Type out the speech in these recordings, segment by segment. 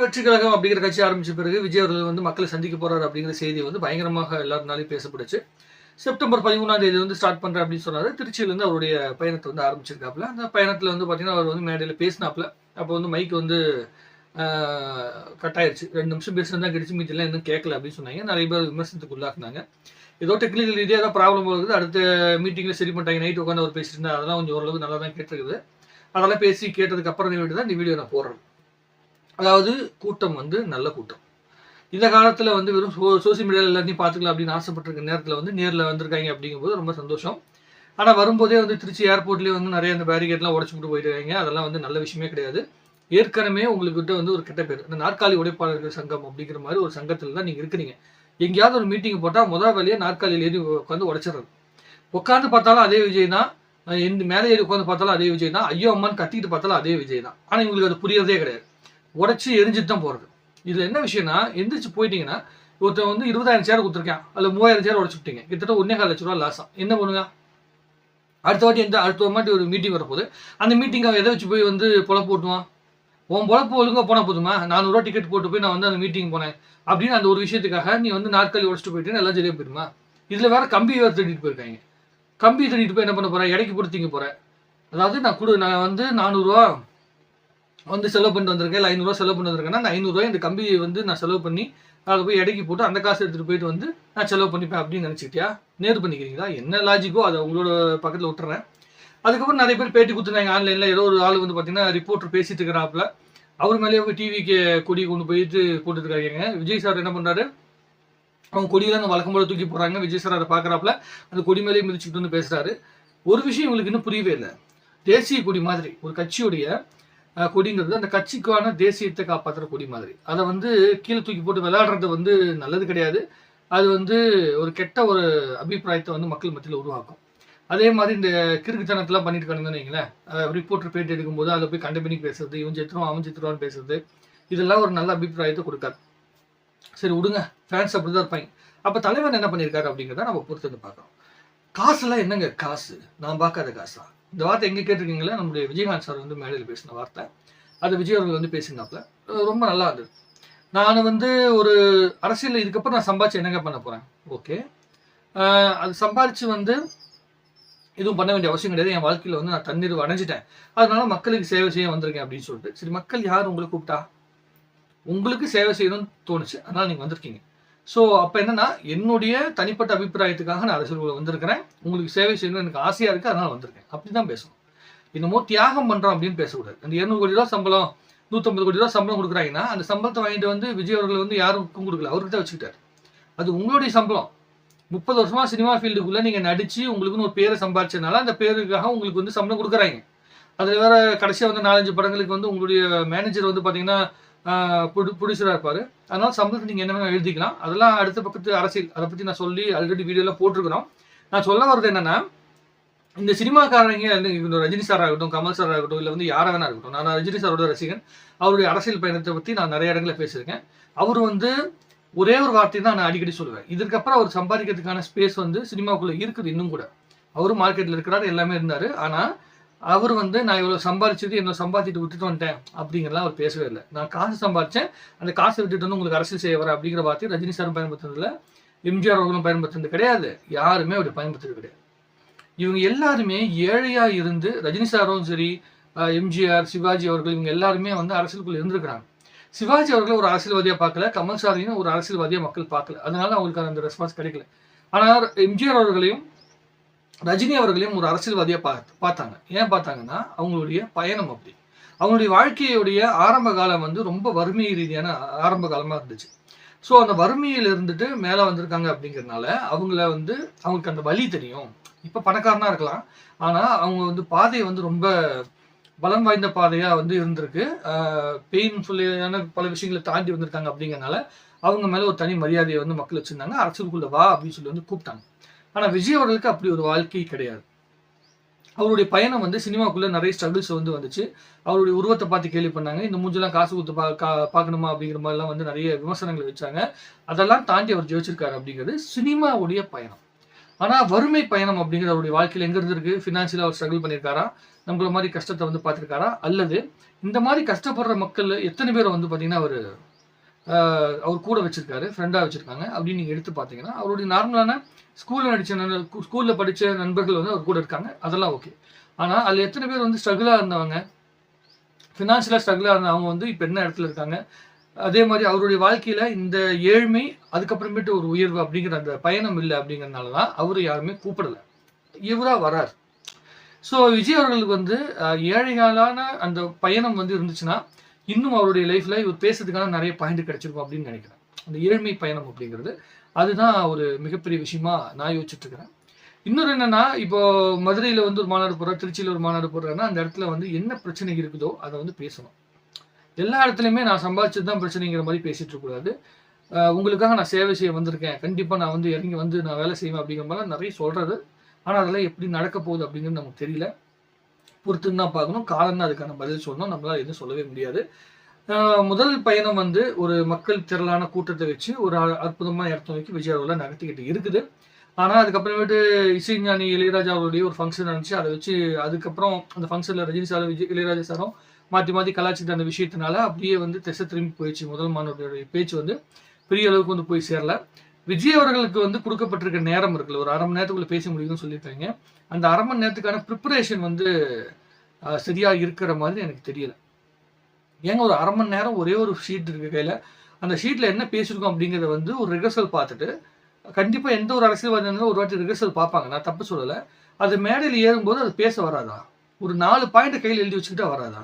வெற்றி கழகம் அப்படிங்கிற கட்சி ஆரம்பிச்ச பிறகு விஜய் அவர்கள் வந்து மக்களை சந்திக்க போறாரு அப்படிங்கிற செய்தி வந்து பயங்கரமாக எல்லாருனாலையும் பேசப்படுச்சு செப்டம்பர் பதிமூணாம் தேதி வந்து ஸ்டார்ட் பண்ணுறேன் அப்படின்னு சொன்னாரு. திருச்சியிலேருந்து அவருடைய பயணத்தை வந்து ஆரம்பிச்சிருக்காப்புல. அந்த பயணத்தில் வந்து பார்த்தீங்கன்னா அவர் வந்து மேடையில் பேசினாப்புல. அப்போ வந்து மைக் வந்து கட்டாயிருச்சு ரெண்டு நிமிஷம் பேசுனது தான் கிடைச்சு மீட்டெல்லாம் எதுவும் கேட்கல அப்படின்னு சொன்னாங்க. நிறைய பேர் விமர்சனத்துக்கு உள்ளாக்குனாங்க ஏதோ டெக்னிக்கல் ரீதியாக ஏதாவது ப்ராப்ளம் இருக்குது அடுத்த மீட்டிங்கில் சரி பண்ணிட்டாங்க நைட் உட்காந்து அவர் பேசிட்டு இருந்தா அதெல்லாம் கொஞ்சம் ஓரளவு நல்லா தான் கேட்டிருக்குது. அதெல்லாம் பேசி கேட்டதுக்கு அப்புறம் தான் இந்த வீடியோ நான் போடுறேன். அதாவது கூட்டம் வந்து நல்ல கூட்டம். இந்த காலத்தில் வந்து வெறும் சோ சோசியல் மீடியாவில் எல்லாத்தையும் பார்த்துக்கலாம் அப்படின்னு ஆசைப்பட்டிருக்க நேரத்தில் வந்து நேரில் வந்திருக்காங்க அப்படிங்கும்போது ரொம்ப சந்தோஷம். ஆனால் வரும்போதே வந்து திருச்சி ஏர்போர்ட்லேயே வந்து நிறைய அந்த பேரிகேட்லாம் உடச்சு விட்டு போயிருக்காங்க. அதெல்லாம் வந்து நல்ல விஷயமே கிடையாது. ஏற்கனவே உங்கள்கிட்ட வந்து ஒரு கெட்ட பேர். இந்த நாற்காலி உடைப்பாளர்கள் சங்கம் அப்படிங்கிற மாதிரி ஒரு சங்கத்தில் தான் நீங்கள் இருக்கிறீங்க. எங்கேயாவது ஒரு மீட்டிங் போட்டால் முதல் வேலையை நாற்காலியில் ஏறி உட்காந்து உடச்சிடுறது. உட்காந்து பார்த்தாலும் அதே விஜய் தான். எந்த மேலே ஏறி உட்காந்து பார்த்தாலும் அதே விஜய் தான். ஐயோ அம்மான்னு கத்திக்கிட்டு பார்த்தாலும் அதே விஜய் தான். ஆனால் இவங்களுக்கு அது புரியறதே கிடையாது. உடச்சி எரிஞ்சிட்டு தான் போகிறது இதில் என்ன விஷயம்னா எந்திரிச்சு போயிட்டீங்கன்னா ஒருத்தன் வந்து இருபதாயிரம் சேர் கொடுத்துருக்கேன். அதில் மூவாயிரம் சேர் உடச்சு விட்டீங்க. கிட்டத்தட்ட ஒன்றே கால் லட்ச ரூபா லாஸாக என்ன பண்ணுங்க? அடுத்த வாட்டி எந்த அடுத்த மாட்டி ஒரு மீட்டிங் வரப்போகுது. அந்த மீட்டிங் அவன் எதை வச்சு போய் வந்து பொழப்பு ஓட்டுவான்? உன் பொழப்பு ஒழுங்காக போனால் போதுமா? நானூறுரூவா டிக்கெட் போட்டு போய் நான் வந்து அந்த மீட்டிங் போனேன். அப்படின்னு அந்த ஒரு விஷயத்துக்காக நீ வந்து நாற்காலி உடச்சிட்டு போயிட்டு எல்லாம் சரியாக போயிடுமா இதில் வேறு கம்பி வேறு திருடிட்டு போயிருக்காங்க. கம்பி திருடிட்டு போய் என்ன பண்ண போகிறேன் இடைக்கு பொறுத்திங்க போகிறேன் அதாவது நான் கொடு நான் வந்து நானூறுரூவா வந்து செலவு பண்ணிட்டு வந்திருக்கேன். இல்லை ஐநூறுரூவா செலவு பண்ணி வந்திருக்கேன்னா அந்த ஐநூறுரூவா இந்த கம்பி வந்து நான் செலவு பண்ணி அதை போய் இடைக்கு போட்டு அந்த காசு எடுத்துகிட்டு போயிட்டு வந்து நான் செலவு பண்ணிப்பேன் அப்படின்னு நினச்சிக்கிட்டியா? நேர் பண்ணிக்கிறீங்களா? என்ன லாஜிக்கோ அதை உங்களோட பக்கத்தில் விட்டுறேன். அதுக்கப்புறம் நிறைய பேர் பேட்டி கொடுத்துருந்தாங்க ஆன்லைனில். ஏதோ ஒரு ஆள் வந்து பார்த்தீங்கன்னா ரிப்போர்ட்டர் பேசிட்டு இருக்கிறாப்புல. அவர் மேலேயே போய் டிவிக்கு கொடி கொண்டு போயிட்டு போட்டுருக்காங்க விஜய் சார் என்ன பண்ணுறாரு அவங்க கொடியெல்லாம் வழக்கம் போல தூக்கி போகிறாங்க விஜய் சார் அதை பார்க்குறாப்புல அந்த கொடி மேலேயே மிதிச்சுக்கிட்டு வந்து பேசுகிறாரு ஒரு விஷயம் இவங்களுக்கு இன்னும் புரியவே இல்லை. தேசிய கொடி மாதிரி ஒரு கட்சியுடைய கொடிங்கிறது அந்த கட்சிக்கான தேசியத்தை காப்பாற்றுற கொடி மாதிரி. அதை வந்து கீழே தூக்கி போட்டு விளையாடுறது வந்து நல்லது கிடையாது. அது வந்து ஒரு கெட்ட ஒரு அபிப்பிராயத்தை வந்து மக்கள் மத்தியில் உருவாக்கும். அதே மாதிரி இந்த கிறுக்குத்தனத்தெல்லாம் பண்ணிட்டு இருக்கானுங்கன்னு வைங்களேன் ரிப்போர்ட்டர் பேட்டி எடுக்கும்போது அதில் போய் கண்டபினி பேசுறது இவன் செத்துருவான் அவன் செத்துருவான்னு பேசுறது இதெல்லாம் ஒரு நல்ல அபிப்பிராயத்தை கொடுக்காது. சரி விடுங்க. ஃபேன்ஸ் அப்படி தான் இருப்பாங்க. அப்போ தலைவர் என்ன பண்ணியிருக்காரு அப்படிங்கிறத நம்ம பொறுத்து வந்து பார்க்குறோம் காசுலாம் என்னங்க காசு? நான் பார்க்காத காசா? இந்த வார்த்தை எங்கே கேட்டிருக்கீங்களா? நம்முடைய விஜயகாந்த் சார் வந்து மேடையில் பேசின வார்த்தை. அது விஜய் அவர்கள் வந்து பேசினாப்புல ரொம்ப நல்லா இருந்தது. நான் வந்து ஒரு அரசியலில் இதுக்கப்புறம் நான் சம்பாதிச்சு என்னங்க பண்ண போகிறேன் ஓகே. அது சம்பாதிச்சு வந்து எதுவும் பண்ண வேண்டிய அவசியம் கிடையாது. என் வாழ்க்கையில் வந்து நான் தண்ணீர் அடைஞ்சிட்டேன். அதனால மக்களுக்கு சேவை செய்ய வந்திருக்கேன் அப்படின்னு சொல்லிட்டு. சரி மக்கள் யார் உங்களை கூப்பிட்டா? உங்களுக்கு சேவை செய்யணும்னு தோணுச்சு. அதனால் நீங்கள் வந்திருக்கீங்க. ஸோ அப்போ என்னென்னா என்னுடைய தனிப்பட்ட அபிப்பிராயத்துக்காக நான் அரசியலுக்குள்ள வந்திருக்கிறேன். உங்களுக்கு சேவை செய்யணும்னு எனக்கு ஆசையாக இருக்குது அதனால் வந்திருக்கேன். அப்படி தான் பேசணும். என்னமோ தியாகம் பண்ணுறோம் அப்படின்னு பேசக்கூடாது. அந்த இரநூறு கோடி ரூபா சம்பளம் நூற்றம்பது கோடி ரூபா சம்பளம் கொடுக்குறாங்கன்னா அந்த சம்பளத்தை வாங்கிட்டு வந்து விஜய் அவர்கள் வந்து யாருக்கும் கொடுக்கல. அவருக்கு தான் வச்சுக்கிட்டாரு. அது உங்களுடைய சம்பளம். முப்பது வருஷமாக சினிமா ஃபீல்டுக்குள்ளே நீங்கள் நடித்து உங்களுக்குன்னு ஒரு பேரை சம்பாதிச்சதுனால அந்த பேருக்காக உங்களுக்கு வந்து சம்பளம் கொடுக்குறாங்க. அதில் வேற கடைசியாக வந்து நாலஞ்சு படங்களுக்கு வந்து உங்களுடைய மேனேஜர் வந்து பார்த்தீங்கன்னா ப்ரொடியூசராக இருப்பார். அதனால சம்பளத்தை நீங்கள் என்ன எழுதிக்கலாம். அதெல்லாம் அடுத்த பக்கத்து அரசியல் அதை பற்றி நான் சொல்லி ஆல்ரெடி வீடியோலாம் போட்டிருக்கிறோம். நான் சொல்ல வர்றது என்னென்னா இந்த சினிமாக்காரங்க ரஜினி சார் ஆகட்டும் கமல் சார் ஆகட்டும் இல்லை வந்து யாராக வேணா இருக்கட்டும் நான் ரஜினி சாரோட ரசிகன். அவருடைய அரசியல் பயணத்தை பற்றி நான் நிறைய இடங்களில் பேசியிருக்கேன். அவர் வந்து ஒரே ஒரு வார்த்தை தான் நான் அடிக்கடி சொல்லுவேன். இதுக்கப்புறம் அவர் சம்பாதிக்கிறதுக்கான ஸ்பேஸ் வந்து சினிமாக்குள்ளே இருக்குது இன்னும் கூட. அவரும் மார்க்கெட்டில் இருக்கிறார் எல்லாமே இருந்தார். ஆனால் அவர் வந்து நான் இவ்வளோ சம்பாதிச்சது என்ன சம்பாதிச்சுட்டு விட்டுட்டு வந்துட்டேன் அப்படிங்கிறலாம் அவர் பேசவே இல்லை. நான் காசு சம்பாதிச்சேன் அந்த காசை விட்டுட்டு வந்து உங்களுக்கு அரசியல் செய்ய வர அப்படிங்கிற வார்த்தை ரஜினி சாரும் பயன்படுத்துறதுல எம்ஜிஆர் அவர்களும் பயன்படுத்துறது கிடையாது. யாருமே அப்படி பயன்படுத்துறது கிடையாது. இவங்க எல்லாருமே ஏழையாக இருந்து ரஜினி சாரும் சரி எம்ஜிஆர் சிவாஜி அவர்கள் இவங்க எல்லாருமே வந்து அரசியலுக்குள்ள இருந்திருக்கிறாங்க. சிவாஜி அவர்களை ஒரு அரசியல்வாதியாக பார்க்கல கமல் சாரையும் ஒரு அரசியல்வாதியாக மக்கள் பார்க்கல. அதனால அவங்களுக்கு அந்த ரெஸ்பான்ஸ் கிடைக்கல. ஆனால் எம்ஜிஆர் அவர்களையும் ரஜினி அவர்களையும் ஒரு அரசியல்வாதியாக பார்த்து பார்த்தாங்க. ஏன் பார்த்தாங்கன்னா அவங்களுடைய பயணம் அப்படி. அவங்களுடைய வாழ்க்கையுடைய ஆரம்ப காலம் வந்து ரொம்ப வறுமை ரீதியான ஆரம்ப காலமாக இருந்துச்சு. ஸோ அந்த வறுமையில் இருந்துட்டு மேலே வந்திருக்காங்க அப்படிங்கிறனால அவங்கள வந்து அவங்களுக்கு அந்த வழி தெரியும். இப்போ பணக்காரனாக இருக்கலாம். ஆனால் அவங்க வந்து பாதை வந்து ரொம்ப பலம் வாய்ந்த பாதையாக வந்து இருந்திருக்கு. பெயின்ஃபுல்லான பல விஷயங்களை தாண்டி வந்திருக்காங்க அப்படிங்கறனால அவங்க மேலே ஒரு தனி மரியாதையை வந்து மக்கள் வச்சிருந்தாங்க. அரசுக்குள்ளே வா அப்படின்னு சொல்லி வந்து கூப்பிட்டாங்க. ஆனால் விஜய் அவர்களுக்கு அப்படி ஒரு வாழ்க்கை கிடையாது. அவருடைய பயணம் வந்து சினிமாக்குள்ளே நிறைய ஸ்ட்ரகிள்ஸ் வந்து வந்துச்சு. அவருடைய உருவத்தை பார்த்து கேள்வி பண்ணாங்க. இந்த மூஞ்செல்லாம் காசு கொடுத்து பா கா- பார்க்கணுமா அப்படிங்கிற மாதிரிலாம் வந்து நிறைய விமர்சனங்கள் வச்சாங்க. அதெல்லாம் தாண்டி அவர் ஜெயிச்சிருக்காரு அப்படிங்கிறது சினிமாவுடைய பயணம். ஆனால் வறுமை பயணம் அப்படிங்கிற அவருடைய வாழ்க்கையில் எங்கே இருந்திருக்கு? ஃபினான்ஷியலாக அவர் ஸ்ட்ரகிள் பண்ணியிருக்காரா? நம்மள மாதிரி கஷ்டத்தை வந்து பார்த்துருக்காரா? அல்லது இந்த மாதிரி கஷ்டப்படுற மக்கள் எத்தனை பேர் வந்து பார்த்தீங்கன்னா அவர் அவர் கூட வச்சிருக்காரு ஃப்ரெண்டா வச்சிருக்காங்க. அப்படின்னு நீங்க எடுத்து பார்த்தீங்கன்னா அவருடைய நார்மலான ஸ்கூலில் நடித்த நண்ப- ஸ்கூல்ல படிச்ச நண்பர்கள் வந்து அவர் கூட இருக்காங்க. அதெல்லாம் ஓகே ஆனா அதுல எத்தனை பேர் வந்து ஸ்ட்ரகிளாக இருந்தவங்க? ஃபினான்ஷியலா இருந்த இருந்தவங்க வந்து இப்போ என்ன இடத்துல இருக்காங்க? அதே மாதிரி அவருடைய வாழ்க்கையில இந்த ஏழ்மை அதுக்கப்புறமேட்டு ஒரு உயர்வு அப்படிங்கிற அந்த பயணம் இல்லை அப்படிங்கிறதுனால தான் அவர் யாருமே கூப்பிடல. இவரா வரார். ஸோ விஜய் அவர்களுக்கு வந்து ஏழைகளான அந்த பயணம் வந்து இருந்துச்சுன்னா இன்னும் அவருடைய லைஃப்ல இவர் பேசுறதுக்கான நிறைய பாயிண்ட் கிடைச்சிருக்கும் அப்படின்னு நினைக்கிறேன். அந்த ஏழ்மை பயணம் அப்படிங்கிறது அதுதான் ஒரு மிகப்பெரிய விஷயமா நான் யோசிச்சுட்டு இருக்கிறேன். இன்னொரு என்னன்னா இப்போ மதுரையில வந்து ஒரு மாநாடு போடுற திருச்சியில ஒரு மாநாடு போடுறேன்னா அந்த இடத்துல வந்து என்ன பிரச்சனை இருக்குதோ அதை வந்து பேசணும். எல்லா இடத்துலையுமே நான் சம்பாதிச்சது தான் பிரச்சனைங்கிற மாதிரி பேசிட்டு இருக்கக்கூடாது உங்களுக்காக நான் சேவை செய்ய வந்திருக்கேன். கண்டிப்பா நான் வந்து இறங்கி வந்து நான் வேலை செய்வேன் அப்படிங்கிற மாதிரி நிறைய சொல்றது ஆனா அதெல்லாம் எப்படி நடக்க போகுது அப்படிங்கிறது நமக்கு தெரியல. பொறுத்துன்னு தான் பார்க்கணும். காலம் தான் அதுக்கான பதில் சொல்லணும். நம்மளால் எதுவும் சொல்லவே முடியாது. முதல் பயணம் வந்து ஒரு மக்கள் திரளான கூட்டத்தை வச்சு ஒரு அற்புதமான இடத்த நோக்கி விஜய் அவர்களை நகர்த்திக்கிட்டு இருக்குது. ஆனால் அதுக்கப்புறமேட்டு இசைஞானி இளையராஜா அவருடைய ஒரு ஃபங்க்ஷன் இருந்துச்சு. அதை வச்சு அதுக்கப்புறம் அந்த ஃபங்க்ஷனில் ரஜினி சாரும் விஜய் இளையராஜா சாரும் மாற்றி மாற்றி கலாச்சிட்டு அந்த விஷயத்தினால அப்படியே வந்து திசை திரும்பி போயிடுச்சு. முதல் மாணவருடைய பேச்சு வந்து பெரிய அளவுக்கு வந்து போய் சேரல. விஜய் அவர்களுக்கு வந்து கொடுக்கப்பட்டிருக்க நேரம் இருக்குல்ல ஒரு அரை மணி நேரத்துக்குள்ள பேச முடியும்னு சொல்லியிருக்காங்க. அந்த அரை மணி நேரத்துக்கான ப்ரிப்பரேஷன் வந்து சரியா இருக்கிற மாதிரி எனக்கு தெரியல. ஏங்க ஒரு அரை மணி நேரம் ஒரே ஒரு ஷீட் இருக்கு கையில. அந்த ஷீட்ல என்ன பேசியிருக்கோம் அப்படிங்கிறத வந்து ஒரு ரிஹர்சல் பார்த்துட்டு கண்டிப்பா எந்த ஒரு அரசியல்வாதி ஒரு வாட்டி ரிஹர்சல் பார்ப்பாங்க. நான் தப்பு சொல்லல. அது மேடையில் ஏறும்போது அது பேச வராதா? ஒரு நாலு பாயிண்ட் கையில் எழுதி வச்சுக்கிட்டா வராதா?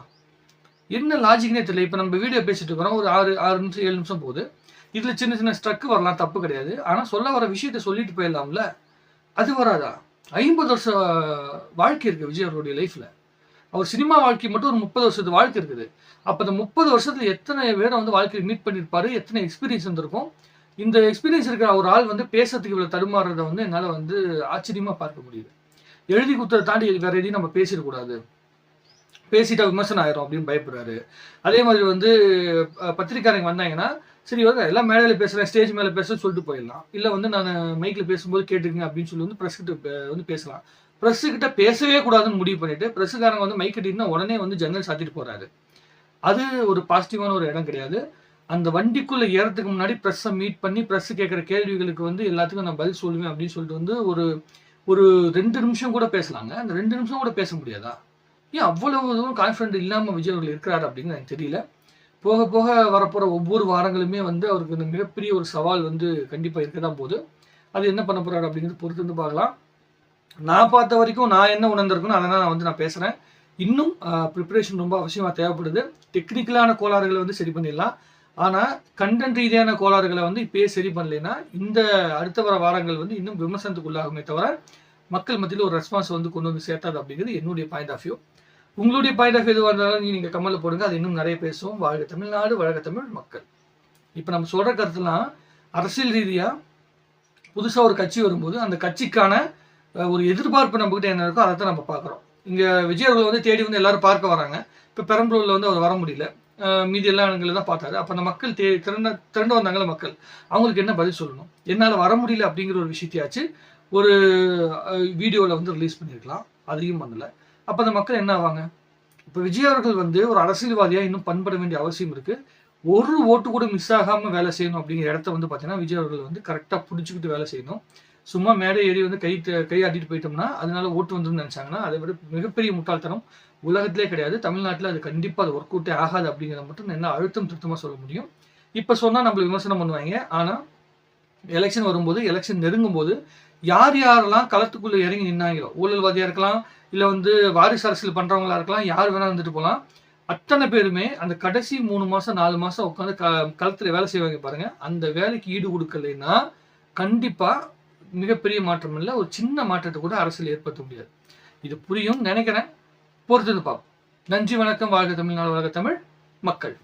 என்ன லாஜிக்னே தெரியல. இப்போ நம்ம வீடியோ பேசிட்டு இருக்கிறோம். ஒரு ஆறு ஆறு நிமிஷம் ஏழு நிமிஷம் போகுது. இதுல சின்ன சின்ன ஸ்ட்ரக்கு வரலாம் தப்பு கிடையாது. ஆனா சொல்ல வர விஷயத்த சொல்லிட்டு போயிடலாம்ல? அது வராதா? ஐம்பது வருஷம் வாழ்க்கை இருக்கு விஜய் அவருடைய லைஃப்ல அவர் சினிமா வாழ்க்கை மட்டும் ஒரு முப்பது வருஷத்து வாழ்க்கை இருக்குது. அப்ப அந்த முப்பது வருஷத்துல எத்தனை பேரை வந்து வாழ்க்கையில் மீட் பண்ணியிருப்பாரு எத்தனை எக்ஸ்பீரியன்ஸ் இருந்திருக்கும்? இந்த எக்ஸ்பீரியன்ஸ் இருக்கிற ஒரு ஆள் வந்து பேசுறதுக்கு இவ்வளவு தடுமாறுறதை வந்து என்னால வந்து ஆச்சரியமா பார்க்க முடியுது. எழுதி குத்ததை தாண்டி வேற எதையும் நம்ம பேசிடக்கூடாது பேசிட்டா விமர்சனம் ஆயிரும் அப்படின்னு பயப்படுறாரு. அதே மாதிரி வந்து அஹ், வந்தாங்கன்னா சரி ஓகே எல்லாம் மேடையில் பேசுகிறேன் ஸ்டேஜ் மேலே பேச சொல்லிட்டு போயிடலாம். இல்லை வந்து நான் மைக்கில் பேசும்போது கேட்டுருங்க அப்படின்னு சொல்லி வந்து ப்ரெஸ்கிட்ட வந்து பேசலாம். ப்ரெஸ்ஸுக்கிட்ட கிட்ட பேசவே கூடாதுன்னு முடிவு பண்ணிட்டு ப்ரெஸ்ஸுக்காரங்க வந்து மைக் கட்டினா உடனே வந்து ஜன்னல் சாத்திட்டு போகிறாரு அது ஒரு பாசிட்டிவான ஒரு இடம் கிடையாது. அந்த வண்டிக்குள்ளே ஏறதுக்கு முன்னாடி ப்ரெஸ்ஸை மீட் பண்ணி ப்ரெஸ் கேட்குற கேள்விகளுக்கு வந்து எல்லாத்துக்கும் நான் பதில் சொல்லுவேன் அப்படின்னு சொல்லிட்டு வந்து ஒரு ஒரு ரெண்டு நிமிஷம் கூட பேசலாங்க. அந்த ரெண்டு நிமிஷம் கூட பேச முடியாதா? ஏன் அவ்வளவு தூரம் கான்ஃபிடென்ட் இல்லாமல் விஜய் அவர்கள் இருக்கிறாரு அப்படின்னு எனக்கு தெரியல. போக போக வரப்போகிற ஒவ்வொரு வாரங்களுமே வந்து அவருக்கு இந்த மிகப்பெரிய ஒரு சவால் வந்து கண்டிப்பாக இருக்க தான் போகுது. அது என்ன பண்ண போகிறாரு அப்படிங்கிறது பொறுத்து வந்து பார்க்கலாம். நான் பார்த்த வரைக்கும் நான் என்ன உணர்ந்திருக்கணும் அதை நான் வந்து நான் பேசுகிறேன் இன்னும் ப்ரிப்பரேஷன் ரொம்ப அவசியமாக தேவைப்படுது. டெக்னிக்கலான கோளாறுகளை வந்து சரி பண்ணிடலாம். ஆனால் கண்டென்ட் ரீதியான கோளாறுகளை வந்து இப்பயே சரி பண்ணலைன்னா இந்த அடுத்த வர வாரங்கள் வந்து இன்னும் விமர்சனத்துக்குள்ளாகுமே தவிர மக்கள் மத்தியில் ஒரு ரெஸ்பான்ஸ் வந்து கொண்டு வந்து சேர்த்தாது அப்படிங்கிறது என்னுடைய பாயிண்ட் ஆஃப் வியூ உங்களுடைய பாயிண்ட் ஆஃப் எதுவாக இருந்தாலும் நீங்கள் கமலில் போடுங்க. அது இன்னும் நிறைய பேசுவோம். வாழ்க தமிழ்நாடு வழக தமிழ் மக்கள். இப்போ நம்ம சொல்கிற கருத்துலாம் அரசியல் ரீதியாக புதுசாக ஒரு கட்சி வரும்போது அந்த கட்சிக்கான ஒரு எதிர்பார்ப்பு நம்மக்கிட்ட என்ன இருக்கோ அதை தான் நம்ம பார்க்குறோம். இங்கே விஜய் அவர்கள் வந்து தேடி வந்து எல்லாரும் பார்க்க வராங்க. இப்போ பெரம்பலூரில் வந்து அவர் வர முடியல. மீதி எல்லா இடங்களில் தான் பார்த்தாரு. அப்போ அந்த மக்கள் தே திரண்ட திரண்டு வந்தாங்களே மக்கள். அவங்களுக்கு என்ன பதில் சொல்லணும்? என்னால் வர முடியல அப்படிங்கிற ஒரு விஷயத்தையாச்சு ஒரு வீடியோவில் வந்து ரிலீஸ் பண்ணியிருக்கலாம். அதையும் பண்ணலை. அப்போ அந்த மக்கள் என்ன ஆவாங்க? இப்போ விஜய் அவர்கள் வந்து ஒரு அரசியல்வாதியாக இன்னும் பண்பட வேண்டிய அவசியம் இருக்குது ஒரு ஓட்டு கூட மிஸ் ஆகாமல் வேலை செய்யணும் அப்படிங்கிற இடத்த வந்து பார்த்தீங்கன்னா விஜய் அவர்கள் வந்து கரெக்டாக பிடிச்சிக்கிட்டு வேலை செய்யணும். சும்மா மேடை ஏறி வந்து கை கை ஆட்டிட்டு போயிட்டோம்னா அதனால ஓட்டு வந்துருன்னு நினச்சாங்கன்னா அதை விட மிகப்பெரிய முட்டாள்தனம் உலகத்திலே கிடையாது. தமிழ்நாட்டில் அது கண்டிப்பாக அது ஒர்க் அவுட்டே ஆகாது அப்படிங்கிறத மட்டும் என்ன அழுத்தம் திருத்தமாக சொல்ல முடியும். இப்போ சொன்னால் நம்மள விமர்சனம் பண்ணுவாங்க. ஆனால் எலெக்ஷன் வரும்போது எலெக்ஷன் நெருங்கும் போது யார் யாரெல்லாம் களத்துக்குள்ளே இறங்கி நின்னாங்களோ ஊழல்வாதியாக இருக்கலாம் இல்லை வந்து வாரிசு அரசியல் பண்ணுறவங்களா இருக்கலாம் யார் வேணால் இருந்துட்டு போகலாம் அத்தனை பேருமே அந்த கடைசி மூணு மாதம் நாலு மாதம் உட்காந்து க களத்தில் வேலை செய்வாங்க பாருங்கள் அந்த வேலைக்கு ஈடு கொடுக்கலைன்னா கண்டிப்பாக மிகப்பெரிய மாற்றம் இல்லை. ஒரு சின்ன மாற்றத்தை கூட அரசியல் ஏற்படுத்த முடியாது. இது புரியும் நினைக்கிறேன். பொறுத்து பார்ப்போம். நன்றி வணக்கம். வாழ்க தமிழ்நாடு வாழ்க தமிழ். மக்கள்.